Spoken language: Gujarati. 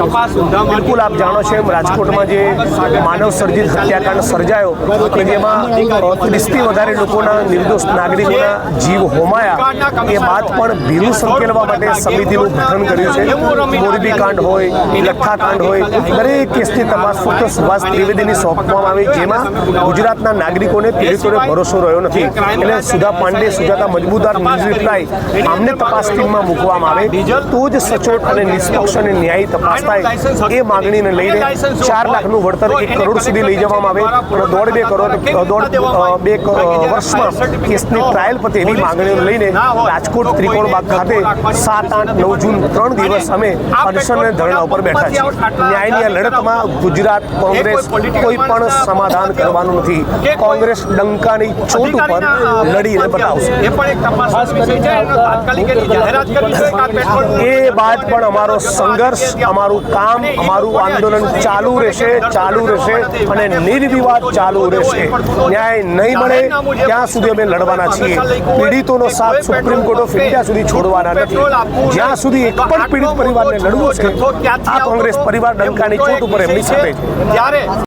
તપાસ બિલકુલ આપ જાણો છો એમ, રાજકોટમાં જે માનવ સર્જિત હત્યાકાંડ સર્જાયો, કે જેમાં ત્રીસથી વધારે લોકોના નિર્દોષ નાગરિકોના જીવ હોમાયા, એ બાદ પણ ભીલું સંકેલવા માટે સમિતિનું ગઠન કર્યું છે. મોરબી કાંડ હોય લઠ્ઠા કાંડ હોય, દરેક કેસની તપાસ ફક્ત સુભાષ ત્રિવેદીની સોંપવામાં આવી, જેમાં ગુજરાતના નાગરિકોને પીડિતોને ભરોસો રહ્યો નથી. એટલે સુધા પાંડે, સુજાતા મજબૂદાર ન્યૂઝ રિપ્લાય, આમને તપાસ ટીમમાં મૂકવામાં આવે. તો જ સચોટ અને નિષ્પક્ષ અને ન્યાયી તપાસ થાય એ માંગણીને લઈને ચાર લાખનું વળતર એક કરોડ સુધી લઈ જવામાં આવે અને દોઢ બે કરોડ દોઢ બે વર્ષમાં કેસની ટ્રાયલ પતે એવી માંગણીઓ લઈને રાજકોટ ત્રિકોણબાગ ખાતે સાત આઠ નવ જૂન ત્રણ દિવસ અમે અનશન અને ધરણા ઉપર બેઠા છીએ. ન્યાયની આ લડતમાં ગુજરાત કોંગ્રેસ કોઈ પણ સમાધાન કરવાનું નથી. કોંગ્રેસ ડંકાની ચોટ ઉપર લડીને બતાવશે એ પણ એક તપાસ વિષય છે. તાત્કાલિક જાહેરાત કરવી જોઈએ કે પેટ્રોલ એ બાદ પણ અમારો સંઘર્ષ, અમારું કામ, અમારું આંદોલન ચાલુ રહેશે ચાલુ રહેશે અને નિર્વિવાદ ચાલુ રહેશે. ન્યાય નહીં મળે, ત્યાં સુધી અમે લડવાના છીએ. પીડિતોનો સાથ સુપ્રીમ કોર્ટ ઓફ ઇન્ડિયા સુધી છોડવાના નથી. જ્યાં સુધી એક પણ પીડિત પરિવારને લડવું છે આ કોંગ્રેસ પરિવાર ડંકાની ચોટ ઉપર એમની સાથે છે